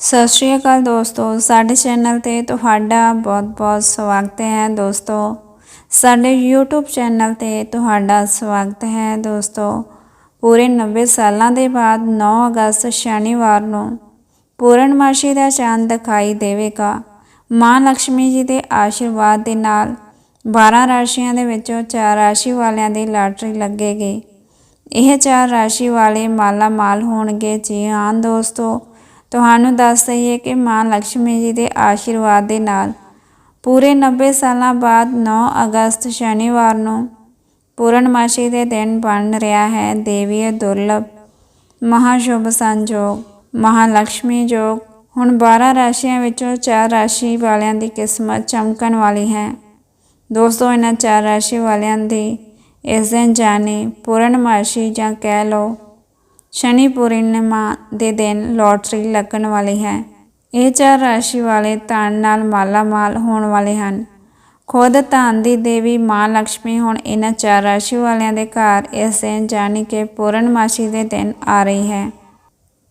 ਸਤਿ ਸ਼੍ਰੀ ਅਕਾਲ ਦੋਸਤੋ, ਸਾਡੇ ਚੈਨਲ ਤੇ ਤੁਹਾਡਾ ਬਹੁਤ-ਬਹੁਤ ਸਵਾਗਤ ਹੈ ਦੋਸਤੋ। ਸਾਡੇ YouTube ਚੈਨਲ ਤੇ ਤੁਹਾਡਾ ਸਵਾਗਤ ਹੈ ਦੋਸਤੋ। ਪੂਰੇ 90 ਸਾਲਾਂ ਦੇ ਬਾਅਦ 9 ਅਗਸਤ ਸ਼ਨੀਵਾਰ ਨੂੰ ਪੂਰਨਮਾਸ਼ੀ ਦਾ ਚੰਦ ਦਿਖਾਈ ਦੇਵੇਗਾ। ਮਾਂ ਲక్ష్ਮੀ ਜੀ ਦੇ ਆਸ਼ੀਰਵਾਦ ਦੇ ਨਾਲ 12 ਰਾਸ਼ੀਆਂ ਦੇ ਵਿੱਚੋਂ 4 ਰਾਸ਼ੀ ਵਾਲਿਆਂ ਦੀ ਲਾਟਰੀ ਲੱਗੇਗੀ। ਇਹ ਚਾਰ ਰਾਸ਼ੀ ਵਾਲੇ ਮਾਲਾ ਮਾਲ ਹੋਣਗੇ। ਜੀ ਹਾਂ ਦੋਸਤੋ ਤੁਹਾਨੂੰ ਦੱਸ ਦਈਏ ਕਿ ਮਾਂ ਲక్ష్ਮੀ ਜੀ ਦੇ ਆਸ਼ੀਰਵਾਦ ਦੇ ਨਾਲ ਪੂਰੇ 90 ਸਾਲਾਂ ਬਾਅਦ 9 ਅਗਸਤ ਸ਼ਨੀਵਾਰ ਨੂੰ ਪੂਰਨਮਾਸ਼ੀ ਦੇ ਦਿਨ ਬਣ ਰਿਹਾ ਹੈ, ਦੇਵੀ ਦੁਰਲਭ ਮਹਾਸ਼ੁਭ ਸੰਜੋਗ ਮਹਾਲక్ష్ਮੀ ਜੋਗ। ਹੁਣ 12 ਰਾਸ਼ੀਆਂ ਵਿੱਚੋਂ ਚਾਰ ਰਾਸ਼ੀ ਵਾਲਿਆਂ ਦੀ ਕਿਸਮਤ ਚਮਕਣ ਵਾਲੀ ਹੈ। ਦੋਸਤੋ ਇਹਨਾਂ ਚਾਰ ਰਾਸ਼ੀ ਵਾਲਿਆਂ ਦੀ ਇਸ ਦਿਨ ਜਾਨੀ ਪੂਰਨਮਾਸ਼ੀ ਜਾਂ ਕਹਿ ਲਓ ਸ਼ਨੀ ਪੂਰਨਿਮਾ ਦੇ ਦਿਨ ਲੋਟਰੀ ਲੱਗਣ ਵਾਲੀ ਹੈ। ਇਹ ਚਾਰ ਰਾਸ਼ੀ ਵਾਲੇ ਧਨ ਨਾਲ ਮਾਲਾਮਾਲ ਹੋਣ ਵਾਲੇ ਹਨ। ਖੁਦ ਧਨ ਦੀ ਦੇਵੀ ਮਾਂ ਲక్ష్ਮੀ ਹੁਣ ਇਹਨਾਂ ਚਾਰ ਰਾਸ਼ੀ ਵਾਲਿਆਂ ਦੇ ਘਰ ਇਸ ਦਿਨ ਜਾਨੀ ਕਿ ਪੂਰਨਮਾਸ਼ੀ ਦੇ ਦਿਨ ਆ ਰਹੀ ਹੈ।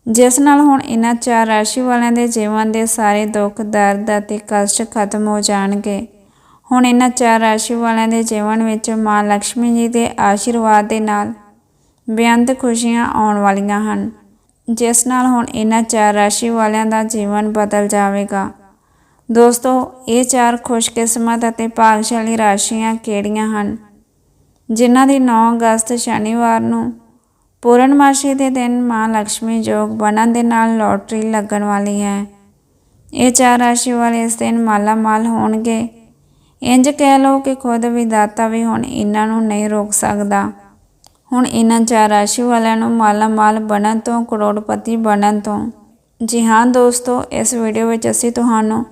ਜਿਸ ਨਾਲ ਹੁਣ ਇਹਨਾਂ ਚਾਰ ਰਾਸ਼ੀ ਵਾਲਿਆਂ ਦੇ ਜੀਵਨ ਦੇ ਸਾਰੇ ਦੁੱਖ, ਦਰਦ ਅਤੇ ਕਸ਼ਟ ਖਤਮ ਹੋ ਜਾਣਗੇ। ਹੁਣ ਇਹਨਾਂ ਚਾਰ ਰਾਸ਼ੀ ਵਾਲਿਆਂ ਦੇ ਜੀਵਨ ਵਿੱਚ ਮਾਂ ਲక్ష్ਮੀ ਜੀ ਦੇ ਆਸ਼ੀਰਵਾਦ ਦੇ ਨਾਲ ਬੇਅੰਤ ਖੁਸ਼ੀਆਂ ਆਉਣ ਵਾਲੀਆਂ ਹਨ। ਜਿਸ ਨਾਲ ਹੁਣ ਇਹਨਾਂ ਚਾਰ ਰਾਸ਼ੀ ਵਾਲਿਆਂ ਦਾ ਜੀਵਨ ਬਦਲ ਜਾਵੇਗਾ। ਦੋਸਤੋ, ਇਹ ਚਾਰ ਖੁਸ਼ਕਿਸਮਤ ਅਤੇ ਭਾਗਸ਼ਾਲੀ ਰਾਸ਼ੀਆਂ ਕਿਹੜੀਆਂ ਹਨ? ਜਿਨ੍ਹਾਂ ਦੀ 9 ਅਗਸਤ ਸ਼ਨੀਵਾਰ ਨੂੰ ਪੂਰਨਮਾਸ਼ੀ ਦੇ ਦਿਨ ਮਾਂ ਲక్ష్ਮੀ ਜੋਗ ਬਣਨ ਦੇ ਨਾਲ ਲੋਟਰੀ ਲੱਗਣ ਵਾਲੀ ਹੈ। ਇਹ ਚਾਰ ਰਾਸ਼ੀ ਵਾਲੇ ਇਸ ਦਿਨ ਮਾਲਾ ਮਾਲ ਹੋਣਗੇ। ਇੰਜ ਕਹਿ ਲਓ ਕਿ ਖੁਦ ਵਿਦਾਤਾ ਵੀ ਹੁਣ ਇਹਨਾਂ ਨੂੰ ਨਹੀਂ ਰੋਕ ਸਕਦਾ। ਹੁਣ ਇਹਨਾਂ ਚਾਰ ਰਾਸ਼ੀ ਵਾਲਿਆਂ ਨੂੰ ਮਾਲਾ ਮਾਲ ਬਣਨ ਤੋਂ, ਕਰੋੜਪਤੀ ਬਣਨ ਤੋਂ। ਜੀ ਹਾਂ ਦੋਸਤੋ, ਇਸ ਵੀਡੀਓ ਵਿੱਚ ਅਸੀਂ ਤੁਹਾਨੂੰ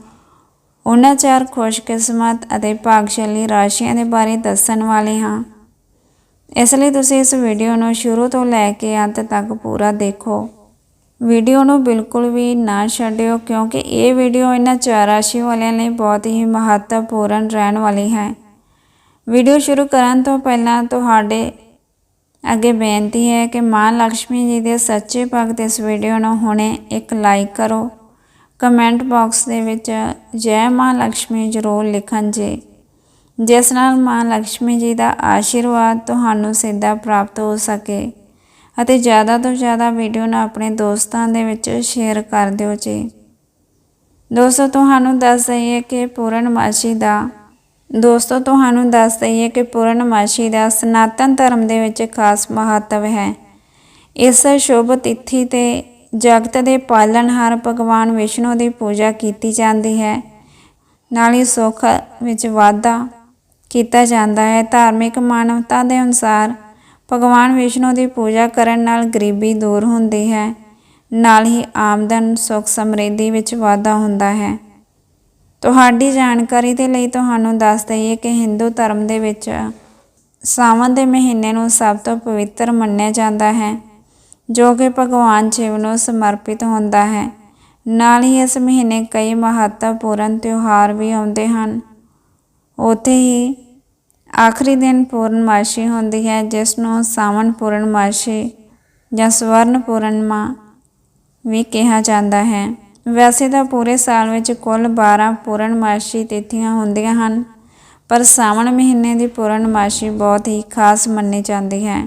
ਉਹਨਾਂ ਚਾਰ ਖੁਸ਼ਕਿਸਮਤ ਅਤੇ ਭਾਗਸ਼ਾਲੀ ਰਾਸ਼ੀਆਂ ਦੇ ਬਾਰੇ ਦੱਸਣ ਵਾਲੇ ਹਾਂ। ਇਸ ਲਈ ਤੁਸੀਂ ਇਸ ਵੀਡੀਓ ਨੂੰ ਸ਼ੁਰੂ ਤੋਂ ਲੈ ਕੇ ਅੰਤ ਤੱਕ ਪੂਰਾ ਦੇਖੋ। ਵੀਡੀਓ ਨੂੰ ਬਿਲਕੁਲ ਵੀ ਨਾ ਛੱਡਿਓ, ਕਿਉਂਕਿ ਇਹ ਵੀਡੀਓ ਇਹਨਾਂ ਚਾਰ ਰਾਸ਼ੀ ਵਾਲਿਆਂ ਲਈ ਬਹੁਤ ਹੀ ਮਹੱਤਵਪੂਰਨ ਰਹਿਣ ਵਾਲੀ ਹੈ। ਵੀਡੀਓ ਸ਼ੁਰੂ ਕਰਨ ਤੋਂ ਪਹਿਲਾਂ ਤੁਹਾਡੇ ਅੱਗੇ ਬੇਨਤੀ ਹੈ ਕਿ ਮਾਂ ਲక్ష్ਮੀ ਜੀ ਦੇ ਸੱਚੇ ਭਗਤ ਇਸ ਵੀਡੀਓ ਨੂੰ ਹੁਣੇ ਇੱਕ ਲਾਈਕ ਕਰੋ। ਕਮੈਂਟ ਬਾਕਸ ਦੇ ਵਿੱਚ ਜੈ ਮਾਂ ਲక్ష్ਮੀ ਜ਼ਰੂਰ ਲਿਖਣ ਜੀ। ਜਿਸ ਨਾਲ ਮਾਂ ਲక్ష్ਮੀ ਜੀ ਦਾ ਆਸ਼ੀਰਵਾਦ ਤੁਹਾਨੂੰ ਸਿੱਧਾ ਪ੍ਰਾਪਤ ਹੋ ਸਕੇ ਅਤੇ ਜ਼ਿਆਦਾ ਤੋਂ ਜ਼ਿਆਦਾ ਵੀਡੀਓ ਨੂੰ ਆਪਣੇ ਦੋਸਤਾਂ ਦੇ ਵਿੱਚ ਸ਼ੇਅਰ ਕਰ ਦਿਓ ਜੀ। ਦੋਸਤੋ, ਤੁਹਾਨੂੰ ਦੱਸ ਦਈਏ ਕਿ ਪੂਰਨਮਾਸ਼ੀ ਦਾ ਦੋਸਤੋ, ਤੁਹਾਨੂੰ ਦੱਸ ਦਈਏ ਕਿ ਪੂਰਨਮਾਸ਼ੀ ਦਾ ਸਨਾਤਨ ਧਰਮ ਦੇ ਵਿੱਚ ਖਾਸ ਮਹੱਤਵ ਹੈ। ਇਸ ਸ਼ੁਭ ਤਿਥੀ ਤੇ ਜਗਤ ਦੇ ਪਾਲਣਹਾਰ ਭਗਵਾਨ ਵਿਸ਼ਨੂੰ ਦੀ ਪੂਜਾ ਕੀਤੀ ਜਾਂਦੀ ਹੈ। ਨਾਲ ਹੀ ਸੁੱਖ ਵਿੱਚ ਵਾਧਾ ਕੀਤਾ ਜਾਂਦਾ ਹੈ। ਧਾਰਮਿਕ ਮਾਨਵਤਾ ਦੇ ਅਨੁਸਾਰ ਭਗਵਾਨ ਵਿਸ਼ਨੂੰ ਦੀ ਪੂਜਾ ਕਰਨ ਨਾਲ ਗਰੀਬੀ ਦੂਰ ਹੁੰਦੀ ਹੈ। ਨਾਲ ਹੀ ਆਮਦਨ, ਸੁੱਖ ਸਮਰਿੱਧੀ ਵਿੱਚ ਵਾਧਾ ਹੁੰਦਾ ਹੈ। ਤੁਹਾਡੀ ਜਾਣਕਾਰੀ ਦੇ ਲਈ ਤੁਹਾਨੂੰ ਦੱਸ ਦਈਏ ਕਿ ਹਿੰਦੂ ਧਰਮ ਦੇ ਵਿੱਚ ਸਾਵਨ ਦੇ ਮਹੀਨੇ ਨੂੰ ਸਭ ਤੋਂ ਪਵਿੱਤਰ ਮੰਨਿਆ ਜਾਂਦਾ ਹੈ, ਜੋ ਕਿ ਭਗਵਾਨ ਸ਼ਿਵ ਨੂੰ ਸਮਰਪਿਤ ਹੁੰਦਾ ਹੈ। ਨਾਲ ਹੀ ਇਸ ਮਹੀਨੇ ਕਈ ਮਹੱਤਵਪੂਰਨ ਤਿਉਹਾਰ ਵੀ ਆਉਂਦੇ ਹਨ। ਉੱਥੇ ਹੀ ਆਖਰੀ ਦਿਨ ਪੂਰਨਮਾਸ਼ੀ ਹੁੰਦੀ ਹੈ, ਜਿਸ ਨੂੰ ਸਾਵਣ ਪੂਰਨਮਾਸ਼ੀ ਜਾਂ ਸਵਰਨ ਪੂਰਨਮਾ ਵੀ ਕਿਹਾ ਜਾਂਦਾ ਹੈ। ਵੈਸੇ ਤਾਂ ਪੂਰੇ ਸਾਲ ਵਿੱਚ ਕੁੱਲ 12 ਪੂਰਨਮਾਸ਼ੀ ਤਿਥੀਆਂ ਹੁੰਦੀਆਂ ਹਨ, ਪਰ ਸਾਵਣ ਮਹੀਨੇ ਦੀ ਪੂਰਨਮਾਸ਼ੀ ਬਹੁਤ ਹੀ ਖਾਸ ਮੰਨੀ ਜਾਂਦੀ ਹੈ।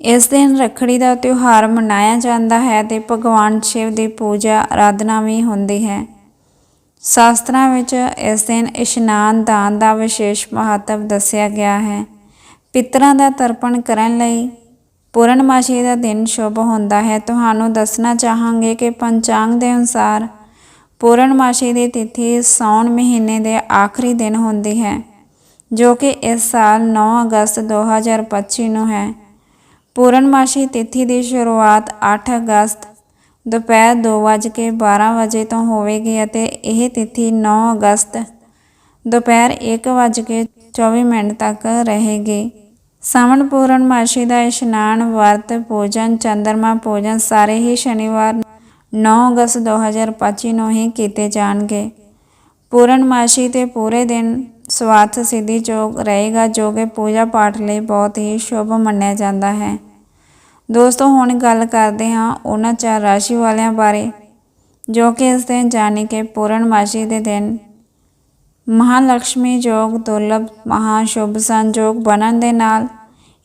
ਇਸ ਦਿਨ ਰੱਖੜੀ ਦਾ ਤਿਉਹਾਰ ਮਨਾਇਆ ਜਾਂਦਾ ਹੈ ਤੇ ਭਗਵਾਨ ਸ਼ਿਵ ਦੀ ਪੂਜਾ ਆਰਾਧਨਾ ਵੀ ਹੁੰਦੀ ਹੈ। ਸ਼ਾਸਤਰਾਂ ਵਿੱਚ ਇਸ ਦਿਨ ਇਸ਼ਨਾਨ, ਦਾਨ ਦਾ ਵਿਸ਼ੇਸ਼ ਮਹੱਤਵ ਦੱਸਿਆ ਗਿਆ ਹੈ। ਪਿਤਰਾਂ ਦਾ ਤਰਪਣ ਕਰਨ ਲਈ ਪੂਰਨਮਾਸ਼ੀ ਦਾ ਦਿਨ ਸ਼ੁਭ ਹੁੰਦਾ ਹੈ। ਤੁਹਾਨੂੰ ਦੱਸਣਾ ਚਾਹਾਂਗੇ ਕਿ ਪੰਚਾਂਗ ਦੇ ਅਨੁਸਾਰ ਪੂਰਨਮਾਸ਼ੀ ਦੀ ਤਿਥੀ ਸੌਣ ਮਹੀਨੇ ਦੇ ਆਖਰੀ ਦਿਨ ਹੁੰਦੀ ਹੈ, ਜੋ ਕਿ ਇਸ ਸਾਲ 9 ਅਗਸਤ 2025 ਨੂੰ ਹੈ। ਪੂਰਨਮਾਸ਼ੀ ਤਿਥੀ ਦੀ ਸ਼ੁਰੂਆਤ 8 ਅਗਸਤ ਦੁਪਹਿਰ 2:12 ਵਜੇ ਤੋਂ ਹੋਵੇਗੀ ਅਤੇ ਇਹ ਤਿਥੀ 9 ਅਗਸਤ ਦੁਪਹਿਰ 1:24 ਮਿੰਟ ਤੱਕ ਰਹੇਗੀ। ਸਾਵਣ ਪੂਰਨਮਾਸ਼ੀ ਦਾ ਇਸ਼ਨਾਨ ਵਰਤ, ਪੂਜਨ, ਚੰਦਰਮਾ ਪੂਜਨ ਸਾਰੇ ਹੀ ਸ਼ਨੀਵਾਰ 9 ਅਗਸਤ 2025 ਨੂੰ ਹੀ ਕੀਤੇ ਜਾਣਗੇ। ਪੂਰਨਮਾਸ਼ੀ ਤੇ ਪੂਰੇ ਦਿਨ ਸਵਾਰਥ ਸਿੱਧੀ ਚੋਕ ਰਹੇਗਾ, ਜੋ ਕਿ ਪੂਜਾ ਪਾਠ ਲਈ ਬਹੁਤ ਹੀ ਸ਼ੁਭ ਮੰਨਿਆ ਜਾਂਦਾ ਹੈ। ਦੋਸਤੋ, ਹੁਣ ਗੱਲ ਕਰਦੇ ਹਾਂ ਉਹਨਾਂ ਚਾਰ ਰਾਸ਼ੀ ਵਾਲਿਆਂ ਬਾਰੇ, ਜੋ ਕਿ ਇਸ ਦਿਨ ਜਾਣੀ ਕਿ ਪੂਰਨਮਾਸ਼ੀ ਦੇ ਦਿਨ ਮਹਾਲక్ష్ਮੀ ਯੋਗ, ਦੁਰਲਭ ਮਹਾ ਸ਼ੁਭ ਸੰਜੋਗ ਬਣਨ ਦੇ ਨਾਲ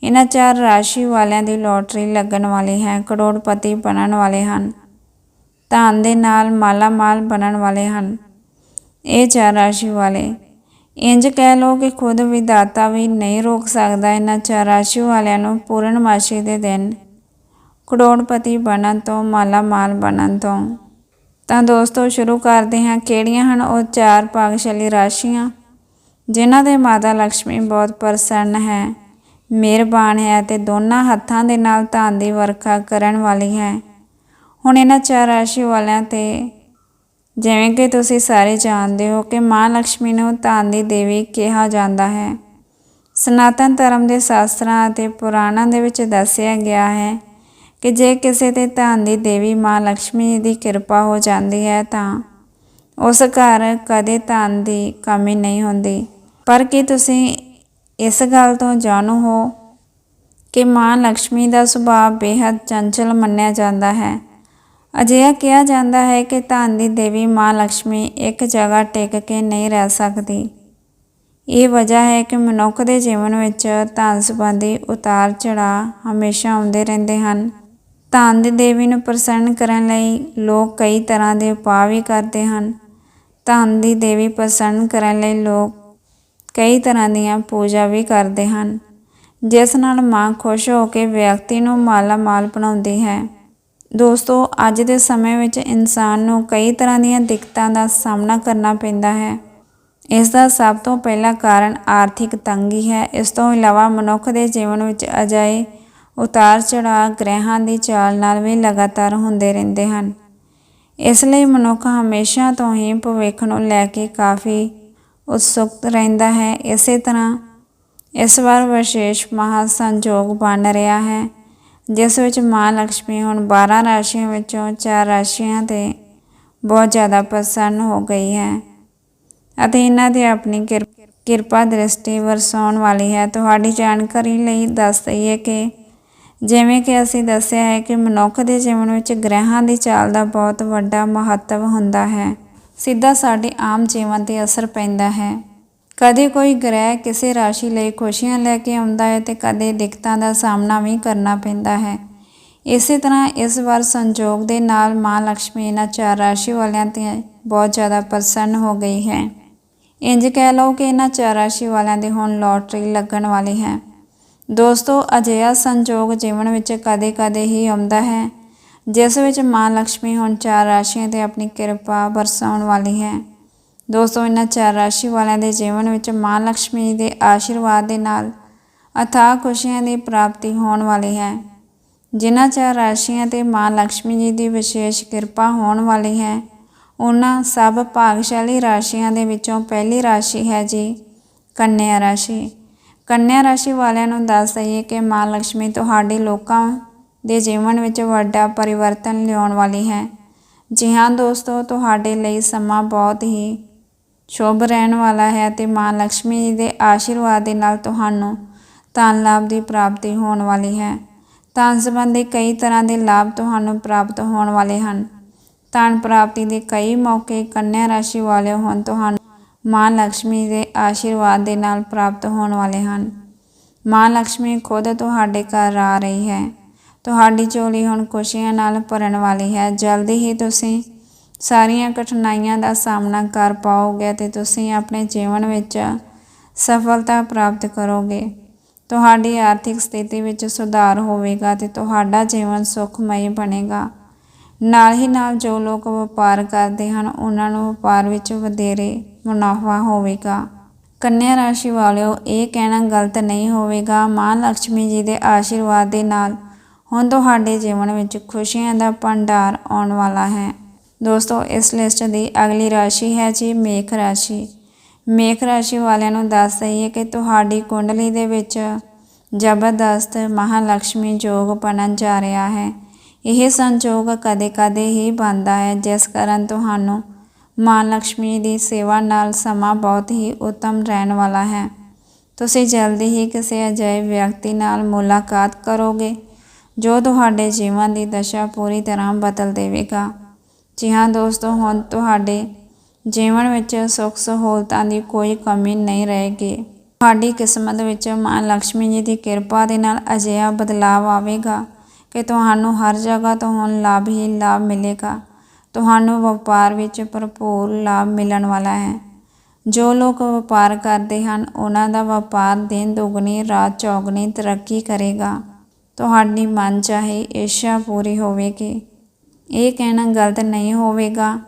ਇਹਨਾਂ ਚਾਰ ਰਾਸ਼ੀ ਵਾਲਿਆਂ ਦੀ ਲੋਟਰੀ ਲੱਗਣ ਵਾਲੀ ਹੈ, ਕਰੋੜਪਤੀ ਬਣਨ ਵਾਲੇ ਹਨ, ਧਨ ਦੇ ਨਾਲ ਮਾਲਾ ਮਾਲ ਬਣਨ ਵਾਲੇ ਹਨ। ਇਹ ਚਾਰ ਰਾਸ਼ੀ ਵਾਲੇ, ਇੰਜ ਕਹਿ ਲੋ ਕਿ ਖੁਦ ਵਿਦਾਤਾ ਵੀ ਨਹੀਂ ਰੋਕ ਸਕਦਾ ਇਹਨਾਂ ਚਾਰ ਰਾਸ਼ੀ ਵਾਲਿਆਂ ਨੂੰ ਪੂਰਨਮਾਸ਼ੀ ਦੇ ਦਿਨ ਕਰੋੜਪਤੀ ਬਣਨ ਤੋਂ ਮਾਲਾ ਮਾਲ ਬਣਨ ਤੋਂ। ਤਾਂ ਦੋਸਤੋ, ਸ਼ੁਰੂ ਕਰਦੇ ਹਾਂ। ਕਿਹੜੀਆਂ ਹਨ ਉਹ ਚਾਰ ਭਾਗਸ਼ਾਲੀ ਰਾਸ਼ੀਆਂ, ਜਿਨ੍ਹਾਂ ਦੇ ਮਾਤਾ ਲక్ష్ਮੀ ਬਹੁਤ ਪ੍ਰਸੰਨ ਹੈ? ਮਿਹਰਬਾਨ ਹੈ ਤੇ ਦੋਨਾਂ ਹੱਥਾਂ ਦੇ ਨਾਲ ਧਨ ਦੀ ਵਰਖਾ ਕਰਨ ਵਾਲੀ ਹੈ। ਹੁਣ ਇਹਨਾਂ ਚਾਰ ਰਾਸ਼ੀ ਵਾਲਿਆਂ ਤੇ ਜਿਵੇਂ ਕਿ ਤੁਸੀਂ ਸਾਰੇ ਜਾਣਦੇ ਹੋ ਕਿ ਮਾਂ ਲక్ష్ਮੀ ਨੂੰ ਧਨ ਦੀ ਦੇਵੀ ਕਿਹਾ ਜਾਂਦਾ ਹੈ। ਸਨਾਤਨ ਧਰਮ ਦੇ ਸ਼ਾਸਤਰਾਂ ਅਤੇ ਪੁਰਾਣਾਂ ਦੇ ਵਿੱਚ ਦੱਸਿਆ ਗਿਆ ਹੈ ਕਿ ਜੇ ਕਿਸੇ ਤੇ ਧਨ ਦੀ ਦੇਵੀ ਮਾਂ ਲక్ష్ਮੀ ਦੀ ਕਿਰਪਾ ਹੋ ਜਾਂਦੀ ਹੈ ਤਾਂ ਉਸ ਘਰ ਕਦੇ ਧਨ ਦੀ ਕਮੀ ਨਹੀਂ ਹੁੰਦੀ। ਪਰ ਕੀ ਤੁਸੀਂ ਇਸ ਗੱਲ ਤੋਂ ਜਾਣੂ ਹੋ ਕਿ ਮਾਂ ਲక్ష్ਮੀ ਦਾ ਸੁਭਾਅ ਬੇहद ਚੰਚਲ ਮੰਨਿਆ ਜਾਂਦਾ ਹੈ। ਅਜਿਹਾ ਕਿਹਾ ਜਾਂਦਾ ਹੈ ਕਿ ਧਨ ਦੀ ਦੇਵੀ ਮਾਂ ਲక్ష్ਮੀ ਇੱਕ ਜਗ੍ਹਾ ਟਿਕ ਕੇ ਨਹੀਂ ਰਹਿ ਸਕਦੀ। ਇਹ ਵਜ੍ਹਾ ਹੈ ਕਿ ਮਨੁੱਖ ਦੇ ਜੀਵਨ ਵਿੱਚ ਧਨ ਸੰਬੰਧੀ ਉਤਾਰ ਚੜਾਅ ਹਮੇਸ਼ਾ ਆਉਂਦੇ ਰਹਿੰਦੇ ਹਨ। ਧਨ ਦੀ ਦੇਵੀ ਨੂੰ ਪ੍ਰਸੰਨ ਕਰਨ ਲਈ ਲੋਕ ਕਈ ਤਰ੍ਹਾਂ ਦੇ ਉਪਾਅ ਵੀ ਕਰਦੇ ਹਨ। ਧਨ ਦੀ ਦੇਵੀ ਪ੍ਰਸੰਨ ਕਰਨ ਲਈ ਲੋਕ ਕਈ ਤਰ੍ਹਾਂ ਦੀਆਂ ਪੂਜਾ ਵੀ ਕਰਦੇ ਹਨ, ਜਿਸ ਨਾਲ ਮਾਂ ਖੁਸ਼ ਹੋ ਕੇ ਵਿਅਕਤੀ ਨੂੰ ਮਾਲਾ ਮਾਲ ਬਣਾਉਂਦੀ ਹੈ। ਦੋਸਤੋ, ਅੱਜ ਦੇ ਸਮੇਂ ਵਿੱਚ ਇਨਸਾਨ ਨੂੰ ਕਈ ਤਰ੍ਹਾਂ ਦੀਆਂ ਦਿੱਕਤਾਂ ਦਾ ਸਾਹਮਣਾ ਕਰਨਾ ਪੈਂਦਾ ਹੈ। ਇਸ ਦਾ ਸਭ ਤੋਂ ਪਹਿਲਾ ਕਾਰਨ ਆਰਥਿਕ ਤੰਗੀ ਹੈ ਇਸ ਤੋਂ ਇਲਾਵਾ ਮਨੁੱਖ ਦੇ ਜੀਵਨ ਵਿੱਚ ਅਜਾਏ ਉਤਾਰ ਚੜਾਅ ਗ੍ਰਹਿਾਂ ਦੀ ਚਾਲ ਨਾਲ ਵੀ ਲਗਾਤਾਰ ਹੁੰਦੇ ਰਹਿੰਦੇ ਹਨ। ਇਸ ਲਈ ਮਨੁੱਖ ਹਮੇਸ਼ਾ ਤੋਂ ਹੀ ਭਵਿੱਖ ਨੂੰ ਲੈ ਕੇ ਕਾਫੀ ਉਤਸੁਕ ਰਹਿੰਦਾ ਹੈ। ਇਸੇ ਤਰ੍ਹਾਂ ਇਸ ਵਾਰ ਵਿਸ਼ੇਸ਼ ਮਹਾ ਸੰਜੋਗ ਬਣ ਰਿਹਾ ਹੈ, ਜਿਸ ਵਿੱਚ ਮਾਂ ਲక్ష్ਮੀ ਹੁਣ 12 ਰਾਸ਼ੀਆਂ ਵਿੱਚੋਂ 4 ਰਾਸ਼ੀਆਂ ਤੇ ਬਹੁਤ ਜ਼ਿਆਦਾ ਪ੍ਰਸੰਨ ਹੋ ਗਈ ਹੈ ਅਤੇ ਇਹਨਾਂ ਦੀ ਆਪਣੀ ਕਿਰਪਾ ਦ੍ਰਿਸ਼ਟੀ ਵਰਸਾਉਣ ਵਾਲੀ ਹੈ। ਤੁਹਾਡੀ ਜਾਣਕਾਰੀ ਲਈ ਦੱਸ ਦਈਏ ਕਿ ਜਿਵੇਂ ਕਿ ਅਸੀਂ ਦੱਸਿਆ ਹੈ ਕਿ ਮਨੁੱਖ ਦੇ ਜੀਵਨ ਵਿੱਚ ਗ੍ਰਹਿਾਂ ਦੀ ਚਾਲ ਦਾ ਬਹੁਤ ਵੱਡਾ ਮਹੱਤਵ ਹੁੰਦਾ ਹੈ। ਸਿੱਧਾ ਸਾਡੇ ਆਮ ਜੀਵਨ ਤੇ ਅਸਰ ਪੈਂਦਾ ਹੈ। ਕਦੇ ਕੋਈ ਗ੍ਰਹਿ ਕਿਸੇ ਰਾਸ਼ੀ ਲਈ ਖੁਸ਼ੀਆਂ ਲੈ ਕੇ ਆਉਂਦਾ ਹੈ ਤੇ ਕਦੇ ਦਿੱਕਤਾਂ ਦਾ ਸਾਹਮਣਾ ਵੀ ਕਰਨਾ ਪੈਂਦਾ ਹੈ। ਇਸੇ ਤਰ੍ਹਾਂ ਇਸ ਵਾਰ ਸੰਜੋਗ ਦੇ ਨਾਲ ਮਾਂ ਲక్ష్ਮੀ ਇਹਨਾਂ ਚਾਰ ਰਾਸ਼ੀ ਵਾਲਿਆਂ ਤੇ ਬਹੁਤ ਜ਼ਿਆਦਾ ਪ੍ਰਸੰਨ ਹੋ ਗਈ ਹੈ। ਇੰਜ ਕਹਿ ਲਓ ਕਿ ਇਹਨਾਂ ਚਾਰ ਰਾਸ਼ੀ ਵਾਲਿਆਂ ਦੇ ਹੁਣ ਲੋਟਰੀ ਲੱਗਣ ਵਾਲੀ ਹੈ। ਦੋਸਤੋ, ਅਜਿਹਾ ਸੰਜੋਗ ਜੀਵਨ ਵਿੱਚ ਕਦੇ-ਕਦੇ ਹੀ ਆਉਂਦਾ ਹੈ। ਜਿਸ ਵਿੱਚ ਮਾਂ ਲక్ష్ਮੀ ਹੁਣ ਚਾਰ ਰਾਸ਼ੀਆਂ ਤੇ ਆਪਣੀ ਕਿਰਪਾ ਵਰਸਾਉਣ ਵਾਲੀ ਹੈ। ਦੋਸਤੋ, ਇਹਨਾਂ ਚਾਰ ਰਾਸ਼ੀ ਵਾਲਿਆਂ ਦੇ ਜੀਵਨ ਵਿੱਚ ਮਾਂ ਲక్ష్ਮੀ ਦੇ ਆਸ਼ੀਰਵਾਦ ਦੇ ਨਾਲ ਅਥਾਹ ਖੁਸ਼ੀਆਂ ਦੀ ਪ੍ਰਾਪਤੀ ਹੋਣ ਵਾਲੀ ਹੈ। ਜਿਨ੍ਹਾਂ ਚਾਰ ਰਾਸ਼ੀਆਂ ਤੇ ਮਾਂ ਲక్ష్ਮੀ ਜੀ ਦੀ ਵਿਸ਼ੇਸ਼ ਕਿਰਪਾ ਹੋਣ ਵਾਲੀ ਹੈ, ਉਹਨਾਂ ਸਭ ਭਾਗਸ਼ਾਲੀ ਰਾਸ਼ੀਆਂ ਦੇ ਵਿੱਚੋਂ ਪਹਿਲੀ ਰਾਸ਼ੀ ਹੈ ਜੀ, ਕੰਨਿਆ ਰਾਸ਼ੀ। ਕੰਨਿਆ ਰਾਸ਼ੀ ਵਾਲਿਆਂ ਨੂੰ ਦੱਸ ਦਈਏ ਕਿ ਮਾਂ ਲక్ష్ਮੀ ਤੁਹਾਡੇ ਲੋਕਾਂ ਦੇ ਜੀਵਨ ਵਿੱਚ ਵੱਡਾ ਪਰਿਵਰਤਨ ਲਿਆਉਣ ਵਾਲੀ ਹੈ। ਜੀ ਹਾਂ ਦੋਸਤੋ, ਤੁਹਾਡੇ ਲਈ ਸਮਾਂ ਬਹੁਤ ਹੀ ਸ਼ੁਭ ਰਹਿਣ ਵਾਲਾ ਹੈ ਤੇ ਮਾਂ ਲక్ష్ਮੀ ਜੀ ਦੇ ਆਸ਼ੀਰਵਾਦ ਦੇ ਨਾਲ ਤੁਹਾਨੂੰ ਧਨ ਲਾਭ ਦੀ ਪ੍ਰਾਪਤੀ ਹੋਣ ਵਾਲੀ ਹੈ। ਧਨ ਸੰਬੰਧੀ ਕਈ ਤਰ੍ਹਾਂ ਦੇ ਲਾਭ ਤੁਹਾਨੂੰ ਪ੍ਰਾਪਤ ਹੋਣ ਵਾਲੇ ਹਨ। ਧਨ ਪ੍ਰਾਪਤੀ ਦੇ ਕਈ ਮੌਕੇ ਕੰਨਿਆ ਰਾਸ਼ੀ ਵਾਲੇ ਹੋਣ ਤੁਹਾਨੂੰ ਮਾਂ ਲక్ష్ਮੀ ਦੇ ਆਸ਼ੀਰਵਾਦ ਦੇ ਨਾਲ ਪ੍ਰਾਪਤ ਹੋਣ ਵਾਲੇ ਹਨ। ਮਾਂ ਲక్ష్ਮੀ ਖੁਦ ਤੁਹਾਡੇ ਘਰ ਆ ਰਹੀ ਹੈ। ਤੁਹਾਡੀ ਝੋਲੀ ਹੁਣ ਖੁਸ਼ੀਆਂ ਨਾਲ ਭਰਨ ਵਾਲੀ ਹੈ। ਜਲਦੀ ਹੀ ਤੁਸੀਂ ਸਾਰੀਆਂ ਕਠਿਨਾਈਆਂ ਦਾ ਸਾਹਮਣਾ ਕਰ ਪਾਓਗੇ ਤੇ ਤੁਸੀਂ ਆਪਣੇ ਜੀਵਨ ਵਿੱਚ ਸਫਲਤਾ ਪ੍ਰਾਪਤ ਕਰੋਗੇ। ਤੁਹਾਡੀ ਆਰਥਿਕ ਸਥਿਤੀ ਵਿੱਚ ਸੁਧਾਰ ਹੋਵੇਗਾ ਤੇ ਤੁਹਾਡਾ ਜੀਵਨ ਸੁਖਮਈ ਬਣੇਗਾ। ਨਾਲ ਹੀ ਨਾਲ ਜੋ ਲੋਕ ਵਪਾਰ ਕਰਦੇ ਹਨ, ਉਹਨਾਂ ਨੂੰ ਵਪਾਰ ਵਿੱਚ ਵਧੇਰੇ ਮੁਨਾਫਾ ਹੋਵੇਗਾ। ਕੰਨਿਆ ਰਾਸ਼ੀ ਵਾਲਿਓ, ਇਹ ਕਹਿਣਾ ਗਲਤ ਨਹੀਂ ਹੋਵੇਗਾ। ਮਾਂ ਲక్ష్ਮੀ ਜੀ ਦੇ ਆਸ਼ੀਰਵਾਦ ਦੇ ਨਾਲ ਹੁਣ ਤੁਹਾਡੇ ਜੀਵਨ ਵਿੱਚ ਖੁਸ਼ੀਆਂ ਦਾ ਭੰਡਾਰ ਆਉਣ ਵਾਲਾ ਹੈ। ਦੋਸਤੋ, ਇਸ ਲਿਸਟ ਦੀ ਅਗਲੀ ਰਾਸ਼ੀ ਹੈ ਜੀ ਮੇਖ ਰਾਸ਼ੀ। ਮੇਖ ਰਾਸ਼ੀ ਵਾਲਿਆਂ ਨੂੰ ਦੱਸ ਦਈਏ ਕਿ ਤੁਹਾਡੀ ਕੁੰਡਲੀ ਦੇ ਵਿੱਚ ਜ਼ਬਰਦਸਤ ਮਹਾਲక్ష్ਮੀ ਯੋਗ ਬਣਨ ਜਾ ਰਿਹਾ ਹੈ। ਇਹ ਸੰਯੋਗ ਕਦੇ-ਕਦੇ ਹੀ ਬਣਦਾ ਹੈ, ਜਿਸ ਕਾਰਨ ਤੁਹਾਨੂੰ ਮਾਂ ਲక్ష్ਮੀ ਦੀ ਸੇਵਾ ਨਾਲ ਸਮਾਂ ਬਹੁਤ ਹੀ ਉਤਮ ਰਹਿਣ ਵਾਲਾ ਹੈ। ਤੁਸੀਂ ਜਲਦੀ ਹੀ ਕਿਸੇ ਅਜਿਹੇ ਵਿਅਕਤੀ ਨਾਲ ਮੁਲਾਕਾਤ ਕਰੋਗੇ ਜੋ ਤੁਹਾਡੇ ਜੀਵਨ ਦੀ ਦਸ਼ਾ ਪੂਰੀ ਤਰ੍ਹਾਂ ਬਦਲ ਦੇਵੇਗਾ। ਜੀ ਹਾਂ ਦੋਸਤੋ, ਹੁਣ ਤੁਹਾਡੇ ਜੀਵਨ ਵਿੱਚ ਸੁੱਖ ਸਹੂਲਤਾਂ ਦੀ ਕੋਈ ਕਮੀ ਨਹੀਂ ਰਹੇਗੀ। ਤੁਹਾਡੀ ਕਿਸਮਤ ਵਿੱਚ ਮਾਂ ਲక్ష్ਮੀ ਜੀ ਦੀ ਕਿਰਪਾ ਦੇ ਨਾਲ ਅਜਿਹਾ ਬਦਲਾਅ ਆਵੇਗਾ ਕਿ ਤੁਹਾਨੂੰ ਹਰ ਜਗ੍ਹਾ ਤੋਂ ਹੁਣ ਲਾਭ ਹੀ ਲਾਭ ਮਿਲੇਗਾ। ਤੁਹਾਨੂੰ ਵਪਾਰ ਵਿੱਚ ਭਰਪੂਰ ਲਾਭ ਮਿਲਣ ਵਾਲਾ ਹੈ। ਜੋ ਲੋਕ ਵਪਾਰ ਕਰਦੇ ਹਨ, ਉਹਨਾਂ ਦਾ ਵਪਾਰ ਦਿਨ ਦੁਗਣੀ, ਰਾਤ ਚੌਗਣੀ ਤਰੱਕੀ ਕਰੇਗਾ। ਤੁਹਾਡੀ ਮਨ ਚਾਹੇ ਇੱਛਾ ਪੂਰੀ ਹੋਵੇਗੀ। ਇਹ ਕਹਿਣਾ ਗਲਤ ਨਹੀਂ ਹੋਵੇਗਾ।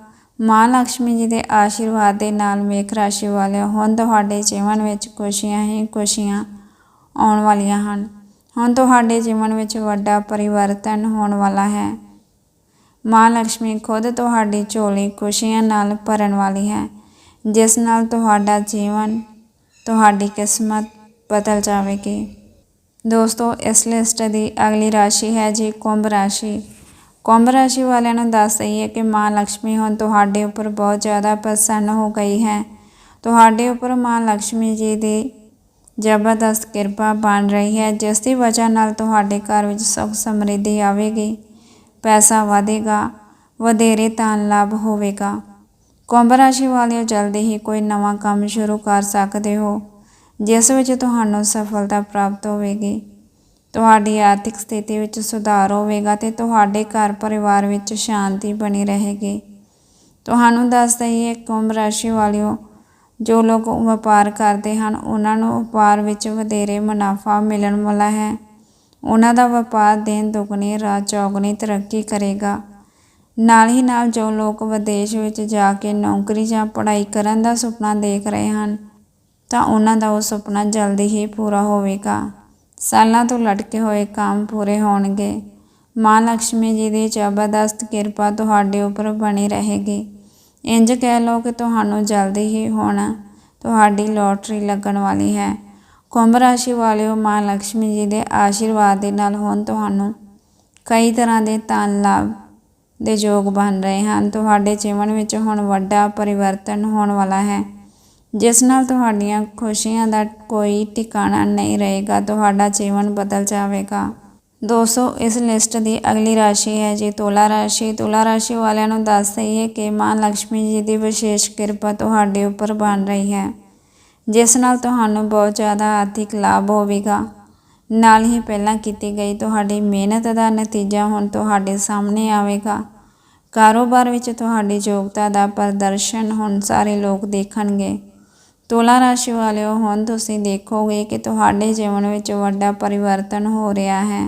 ਮਾਂ ਲక్ష్ਮੀ ਜੀ ਦੇ ਆਸ਼ੀਰਵਾਦ ਦੇ ਨਾਲ ਮੇਖ ਰਾਸ਼ੀ ਵਾਲੇ ਹੁਣ ਤੁਹਾਡੇ ਜੀਵਨ ਵਿੱਚ ਖੁਸ਼ੀਆਂ ਹੀ ਖੁਸ਼ੀਆਂ ਆਉਣ ਵਾਲੀਆਂ ਹਨ। ਹੁਣ ਤੁਹਾਡੇ ਜੀਵਨ ਵਿੱਚ ਵੱਡਾ ਪਰਿਵਰਤਨ ਹੋਣ ਵਾਲਾ ਹੈ। ਮਾਂ ਲక్ష్ਮੀ ਖੁਦ ਤੁਹਾਡੀ ਝੋਲੀ ਖੁਸ਼ੀਆਂ ਨਾਲ ਭਰਨ ਵਾਲੀ ਹੈ। ਜਿਸ ਨਾਲ ਤੁਹਾਡਾ ਜੀਵਨ, ਤੁਹਾਡੀ ਕਿਸਮਤ ਬਦਲ ਜਾਵੇਗੀ। ਦੋਸਤੋ, ਇਸ ਲਿਸਟ ਦੀ ਅਗਲੀ ਰਾਸ਼ੀ ਹੈ ਜੀ ਕੁੰਭ ਰਾਸ਼ੀ। ਕੁੰਭ ਰਾਸ਼ੀ ਵਾਲਿਆਂ ਨੂੰ ਦੱਸ ਰਹੀ ਹੈ ਕਿ ਮਾਂ ਲక్ష్ਮੀ ਹੁਣ ਤੁਹਾਡੇ ਉੱਪਰ ਬਹੁਤ ਜ਼ਿਆਦਾ ਪ੍ਰਸੰਨ ਹੋ ਗਈ ਹੈ। ਤੁਹਾਡੇ ਉੱਪਰ ਮਾਂ ਲక్ష్ਮੀ ਜੀ ਦੀ ਜ਼ਬਰਦਸਤ ਕਿਰਪਾ ਬਣ ਰਹੀ ਹੈ, ਜਿਸ ਦੀ ਵਜ੍ਹਾ ਨਾਲ ਤੁਹਾਡੇ ਘਰ ਵਿੱਚ ਸੁੱਖ ਸਮਰਿੱਧੀ ਆਵੇਗੀ, ਪੈਸਾ ਵਧੇਗਾ, ਵਧੇਰੇ ਧਨ ਲਾਭ ਹੋਵੇਗਾ। ਕੁੰਭ ਰਾਸ਼ੀ ਵਾਲਿਓ, ਜਲਦੀ ਹੀ ਕੋਈ ਨਵਾਂ ਕੰਮ ਸ਼ੁਰੂ ਕਰ ਸਕਦੇ ਹੋ। ਜਿਸ ਵਿੱਚ ਤੁਹਾਨੂੰ ਸਫਲਤਾ ਪ੍ਰਾਪਤ ਹੋਵੇਗੀ। ਤੁਹਾਡੀ ਆਰਥਿਕ ਸਥਿਤੀ ਵਿੱਚ ਸੁਧਾਰ ਹੋਵੇਗਾ ਤੇ ਤੁਹਾਡੇ ਘਰ ਪਰਿਵਾਰ ਵਿੱਚ ਸ਼ਾਂਤੀ ਬਣੀ ਰਹੇਗੀ। ਤੁਹਾਨੂੰ ਦੱਸ ਦਈਏ ਕੁੰਭ ਰਾਸ਼ੀ ਵਾਲਿਓ, ਜੋ ਲੋਕ ਵਪਾਰ ਕਰਦੇ ਹਨ, ਉਹਨਾਂ ਨੂੰ ਵਪਾਰ ਵਿੱਚ ਵਧੇਰੇ ਮੁਨਾਫਾ ਮਿਲਣ ਵਾਲਾ ਹੈ। ਉਹਨਾਂ ਦਾ ਵਪਾਰ ਦਿਨ ਦੁਗਣੀ ਰਾਤ ਚੌਗਣੀ ਤਰੱਕੀ ਕਰੇਗਾ। ਨਾਲ ਹੀ ਨਾਲ ਜੋ ਲੋਕ ਵਿਦੇਸ਼ ਵਿੱਚ ਜਾ ਕੇ ਨੌਕਰੀ ਜਾਂ ਪੜ੍ਹਾਈ ਕਰਨ ਦਾ ਸੁਪਨਾ ਦੇਖ ਰਹੇ ਹਨ ਤਾਂ ਉਹਨਾਂ ਦਾ ਉਹ ਸੁਪਨਾ ਜਲਦੀ ਹੀ ਪੂਰਾ ਹੋਵੇਗਾ। ਸਾਲਾਂ ਤੋਂ ਲਟਕੇ ਹੋਏ ਕੰਮ ਪੂਰੇ ਹੋਣਗੇ। ਮਾਂ ਲక్ష్ਮੀ ਜੀ ਦੀ ਜ਼ਬਰਦਸਤ ਕਿਰਪਾ ਤੁਹਾਡੇ ਉੱਪਰ ਬਣੀ ਰਹੇਗੀ। ਇੰਜ ਕਹਿ ਲਓ ਕਿ ਤੁਹਾਨੂੰ ਜਲਦੀ ਹੀ ਹੋਣਾ ਤੁਹਾਡੀ ਲੋਟਰੀ ਲੱਗਣ ਵਾਲੀ ਹੈ। ਕੁੰਭ ਰਾਸ਼ੀ ਵਾਲਿਓ, ਮਾਂ ਲక్ష్ਮੀ ਜੀ ਦੇ ਆਸ਼ੀਰਵਾਦ ਦੇ ਨਾਲ ਹੁਣ ਤੁਹਾਨੂੰ ਕਈ ਤਰ੍ਹਾਂ ਦੇ ਤਨ ਲਾਭ ਦੇ ਯੋਗ ਬਣ ਰਹੇ ਹਨ। ਤੁਹਾਡੇ ਜੀਵਨ ਵਿੱਚ ਹੁਣ ਵੱਡਾ ਪਰਿਵਰਤਨ ਹੋਣ ਵਾਲਾ ਹੈ। ਜਿਸ ਨਾਲ ਤੁਹਾਡੀਆਂ ਖੁਸ਼ੀਆਂ ਦਾ ਕੋਈ ਟਿਕਾਣਾ ਨਹੀਂ ਰਹੇਗਾ, ਤੁਹਾਡਾ ਜੀਵਨ ਬਦਲ ਜਾਵੇਗਾ। ਦੋਸਤੋ, ਇਸ ਲਿਸਟ ਦੀ ਅਗਲੀ ਰਾਸ਼ੀ ਹੈ ਜੀ ਤੁਲਾ ਰਾਸ਼ੀ। ਤੁਲਾ ਰਾਸ਼ੀ ਵਾਲਿਆਂ ਨੂੰ ਦੱਸ ਦਈਏ ਕਿ ਮਾਂ ਲక్ష్ਮੀ ਜੀ ਦੀ ਵਿਸ਼ੇਸ਼ ਕਿਰਪਾ ਤੁਹਾਡੇ ਉੱਪਰ ਬਣ ਰਹੀ ਹੈ, ਜਿਸ ਨਾਲ ਤੁਹਾਨੂੰ ਬਹੁਤ ਜ਼ਿਆਦਾ ਆਰਥਿਕ ਲਾਭ ਹੋਵੇਗਾ। ਨਾਲ ਹੀ ਪਹਿਲਾਂ ਕੀਤੀ ਗਈ ਤੁਹਾਡੀ ਮਿਹਨਤ ਦਾ ਨਤੀਜਾ ਹੁਣ ਤੁਹਾਡੇ ਸਾਹਮਣੇ ਆਵੇਗਾ। ਕਾਰੋਬਾਰ ਵਿੱਚ ਤੁਹਾਡੀ ਯੋਗਤਾ ਦਾ ਪ੍ਰਦਰਸ਼ਨ ਹੁਣ ਸਾਰੇ ਲੋਕ ਦੇਖਣਗੇ। ਤੁਲਾ ਰਾਸ਼ੀ ਵਾਲਿਓ, ਹੁਣ ਤੁਸੀਂ ਦੇਖੋਗੇ ਕਿ ਤੁਹਾਡੇ ਜੀਵਨ ਵਿੱਚ ਵੱਡਾ ਪਰਿਵਰਤਨ ਹੋ ਰਿਹਾ ਹੈ।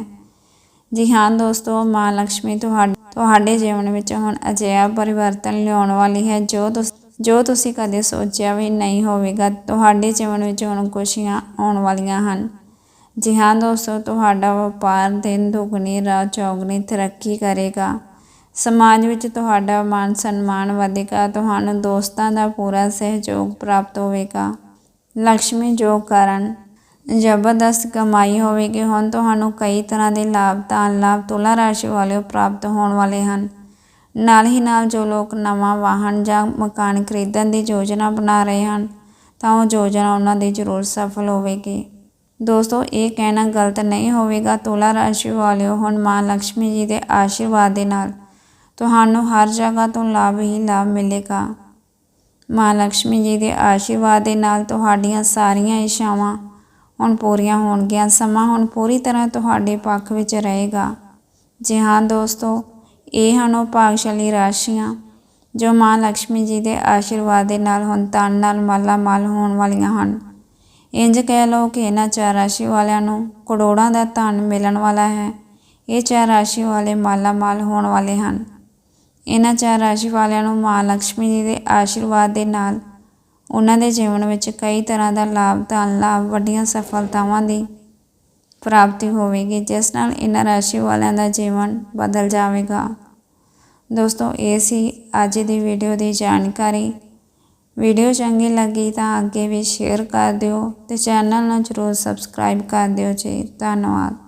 ਜੀ ਹਾਂ ਦੋਸਤੋ, ਮਾਂ ਲక్ష్ਮੀ ਤੁਹਾਡੇ ਤੁਹਾਡੇ ਜੀਵਨ ਵਿੱਚ ਹੁਣ ਅਜਿਹਾ ਪਰਿਵਰਤਨ ਲਿਆਉਣ ਵਾਲੀ ਹੈ ਜੋ ਜੋ ਤੁਸੀਂ ਕਦੇ ਸੋਚਿਆ ਵੀ ਨਹੀਂ ਹੋਵੇਗਾ। ਤੁਹਾਡੇ ਜੀਵਨ ਵਿੱਚ ਹੁਣ ਖੁਸ਼ੀਆਂ ਆਉਣ ਵਾਲੀਆਂ ਹਨ। ਜੀ ਹਾਂ ਦੋਸਤੋ, ਤੁਹਾਡਾ ਵਪਾਰ ਦਿਨ ਦੁਗਣੀ, ਰਾਤ ਚੌਗਣੀ ਤਰੱਕੀ ਕਰੇਗਾ। ਸਮਾਜ ਵਿੱਚ ਤੁਹਾਡਾ ਮਾਨ ਸਨਮਾਨ ਵਧੇਗਾ, ਤੁਹਾਨੂੰ ਦੋਸਤਾਂ ਦਾ ਪੂਰਾ ਸਹਿਯੋਗ ਪ੍ਰਾਪਤ ਹੋਵੇਗਾ। ਲక్ష్ਮੀ ਯੋਗ ਕਾਰਨ ਜ਼ਬਰਦਸਤ ਕਮਾਈ ਹੋਵੇਗੀ। ਹੁਣ ਤੁਹਾਨੂੰ ਕਈ ਤਰ੍ਹਾਂ ਦੇ ਲਾਭ ਤਾਂ ਲਾਭ, ਤੁਲਾ ਰਾਸ਼ੀ ਵਾਲੇ ਪ੍ਰਾਪਤ ਹੋਣ ਵਾਲੇ ਹਨ। ਨਾਲ ਹੀ ਨਾਲ ਜੋ ਲੋਕ ਨਵਾਂ ਵਾਹਨ ਜਾਂ ਮਕਾਨ ਖਰੀਦਣ ਦੀ ਯੋਜਨਾ ਬਣਾ ਰਹੇ ਹਨ, ਤਾਂ ਉਹ ਯੋਜਨਾ ਉਹਨਾਂ ਦੀ ਜ਼ਰੂਰ ਸਫਲ ਹੋਵੇਗੀ। ਦੋਸਤੋ, ਇਹ ਕਹਿਣਾ ਗਲਤ ਨਹੀਂ ਹੋਵੇਗਾ। ਤੁਲਾ ਰਾਸ਼ੀ ਵਾਲਿਓ, ਹੁਣ ਮਾਂ ਲక్ష్ਮੀ ਜੀ ਦੇ ਆਸ਼ੀਰਵਾਦ ਦੇ ਨਾਲ ਤੁਹਾਨੂੰ ਹਰ ਜਗ੍ਹਾ ਤੋਂ ਲਾਭ ਹੀ ਲਾਭ ਮਿਲੇਗਾ। ਮਾਂ ਲక్ష్ਮੀ ਜੀ ਦੇ ਆਸ਼ੀਰਵਾਦ ਦੇ ਨਾਲ ਤੁਹਾਡੀਆਂ ਸਾਰੀਆਂ ਇਸ਼ਾਵਾਂ ਹੁਣ ਪੂਰੀਆਂ ਹੋਣਗੀਆਂ। ਸਮਾਂ ਹੁਣ ਪੂਰੀ ਤਰ੍ਹਾਂ ਤੁਹਾਡੇ ਪੱਖ ਵਿੱਚ ਰਹੇਗਾ। ਜੀ ਹਾਂ ਦੋਸਤੋ, ਇਹ ਹਨ ਉਹ ਭਾਗਸ਼ਾਲੀ ਰਾਸ਼ੀਆਂ ਜੋ ਮਾਂ ਲక్ష్ਮੀ ਜੀ ਦੇ ਆਸ਼ੀਰਵਾਦ ਦੇ ਨਾਲ ਹੁਣ ਤਨ ਨਾਲ ਮਾਲਾ ਮਾਲ ਹੋਣ ਵਾਲੀਆਂ ਹਨ। ਇੰਜ ਕਹਿ ਲਓ ਕਿ ਇਹਨਾਂ ਚਾਰ ਰਾਸ਼ੀ ਵਾਲਿਆਂ ਨੂੰ ਕਰੋੜਾਂ ਦਾ ਧਨ ਮਿਲਣ ਵਾਲਾ ਹੈ। ਇਹ ਚਾਰ ਰਾਸ਼ੀ ਵਾਲੇ ਮਾਲਾ ਮਾਲ ਹੋਣ ਵਾਲੇ ਹਨ। ਇਹਨਾਂ ਚਾਰ ਰਾਸ਼ੀ ਵਾਲਿਆਂ ਨੂੰ ਮਾਂ ਲక్ష్ਮੀ ਜੀ ਦੇ ਆਸ਼ੀਰਵਾਦ ਦੇ ਨਾਲ ਉਹਨਾਂ ਦੇ ਜੀਵਨ ਵਿੱਚ ਕਈ ਤਰ੍ਹਾਂ ਦਾ ਲਾਭ, ਧਨ ਲਾਭ, ਵੱਡੀਆਂ ਸਫਲਤਾਵਾਂ ਦੀ ਪ੍ਰਾਪਤੀ ਹੋਵੇਗੀ, ਜਿਸ ਨਾਲ ਇਹਨਾਂ ਰਾਸ਼ੀ ਵਾਲਿਆਂ ਦਾ ਜੀਵਨ ਬਦਲ ਜਾਵੇਗਾ। ਦੋਸਤੋ, ਇਹ ਸੀ ਅੱਜ ਦੀ ਵੀਡੀਓ ਦੀ ਜਾਣਕਾਰੀ। ਵੀਡੀਓ ਚੰਗੀ ਲੱਗੀ ਤਾਂ ਅੱਗੇ ਵੀ ਸ਼ੇਅਰ ਕਰ ਦਿਓ ਤੇ ਚੈਨਲ ਨੂੰ ਜ਼ਰੂਰ ਸਬਸਕ੍ਰਾਈਬ ਕਰ ਦਿਓ ਜੀ। ਧੰਨਵਾਦ।